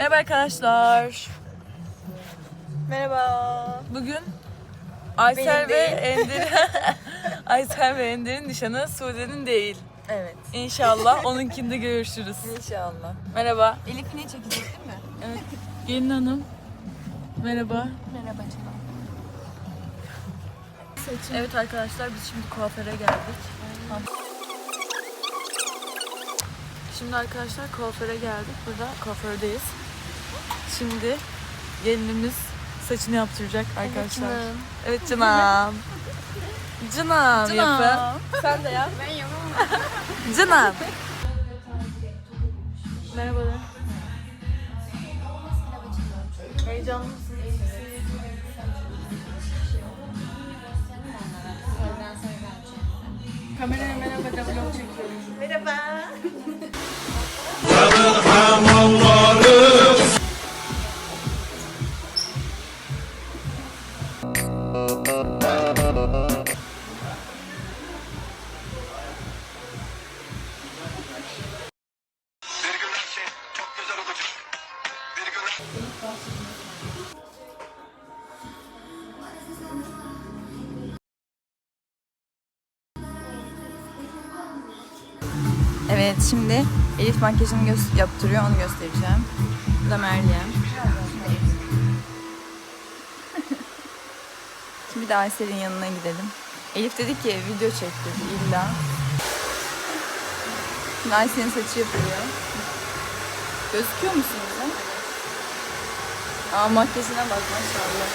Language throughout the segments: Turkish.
Merhaba arkadaşlar. Merhaba. Bugün Aysel Benim ve değil. Ender'in Aysel ve Ender'in nişanı Sude'nin değil. Evet. İnşallah onunkinde görüşürüz. İnşallah. Merhaba. Elif ne çekecek değil mi? Evet. Gelin hanım. Merhaba. Merhaba canım. Evet arkadaşlar biz şimdi kuaföre geldik. Şimdi arkadaşlar kuaföre geldik. Burada kuafördeyiz. Şimdi gelinimiz saçını yaptıracak arkadaşlar. Evet canım. Canım yapın. Sen de yap. Ben yapamam. Canım. Merhaba de. Heyecanlı mısın? Kameraya merhaba de vlog çekiyorum. Merhaba. Şimdi Elif makyajını gö- yaptırıyor onu göstereceğim. Bu da Meryem. şimdi de Aysel'in yanına gidelim. Elif dedi ki video çektir illa. Şimdi Aysel'in saçı yapılıyor. Gözüküyor musun bize? Aa makyajına bak maşallah.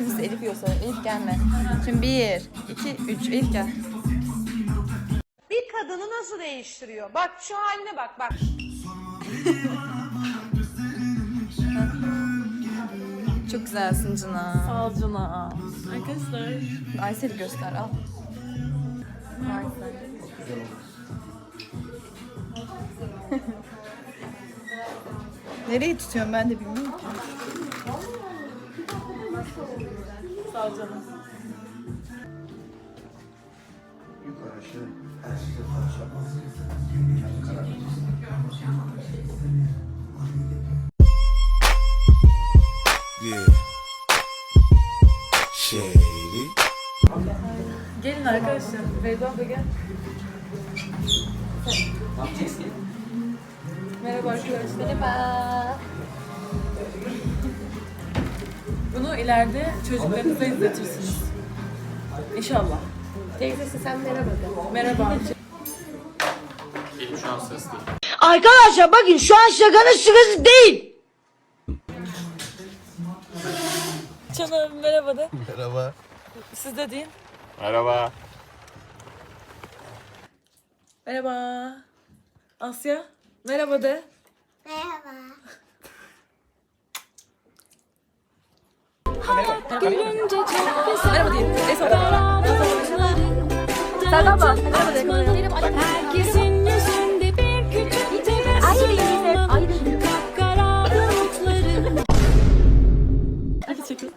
Biz Elif yoksa Elif gelme. Şimdi bir, iki, üç. Elif gel. Kadını nasıl değiştiriyor? Bak şu haline bak bak. Çok güzelsin Cına. Sağ ol Cuna. Arkadaşlar. Aysel'i göster al. Aysel. Nereyi tutuyorum ben de bilmiyorum ki. Sağ ol canım. Yeah. Shady. Gelin arkadaşlar. Feyza da gel. Merhaba arkadaşlar. Merhaba. Bunu ileride çocuklarınıza izletirsiniz. İnşallah. Teyzesi sen merhaba de. Merhaba. Şu an ses değil. Arkadaşlar bakın şu an şakanın sırası değil. Canım merhaba de. Merhaba. Siz de deyin. Merhaba. Merhaba. Asya. Merhaba de. Merhaba. Merhaba deyin. Esat abla. Sen abla. Merhaba de. Herkesin yüzünde bir küçük tebessüm Ayrı Kapkara Hadi çekin.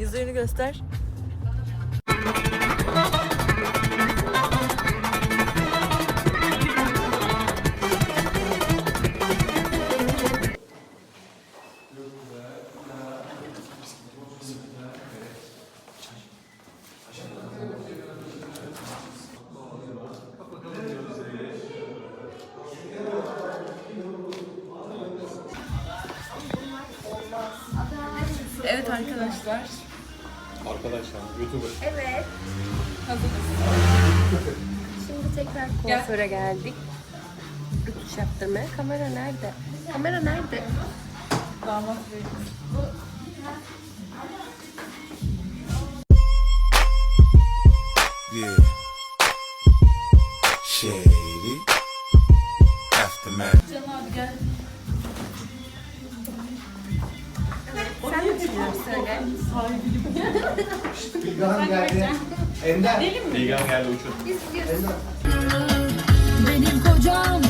Yüzünü göster. Arkadaşlar. Arkadaşlar YouTuber. Şimdi tekrar kuaföre geldik. Rütüş yaptırmaya. Kamera nerede? Kamera nerede? Damat bey. Yeah. Düşünüyorsun söyle. Bilgen geldi. Uçun. Benim kocam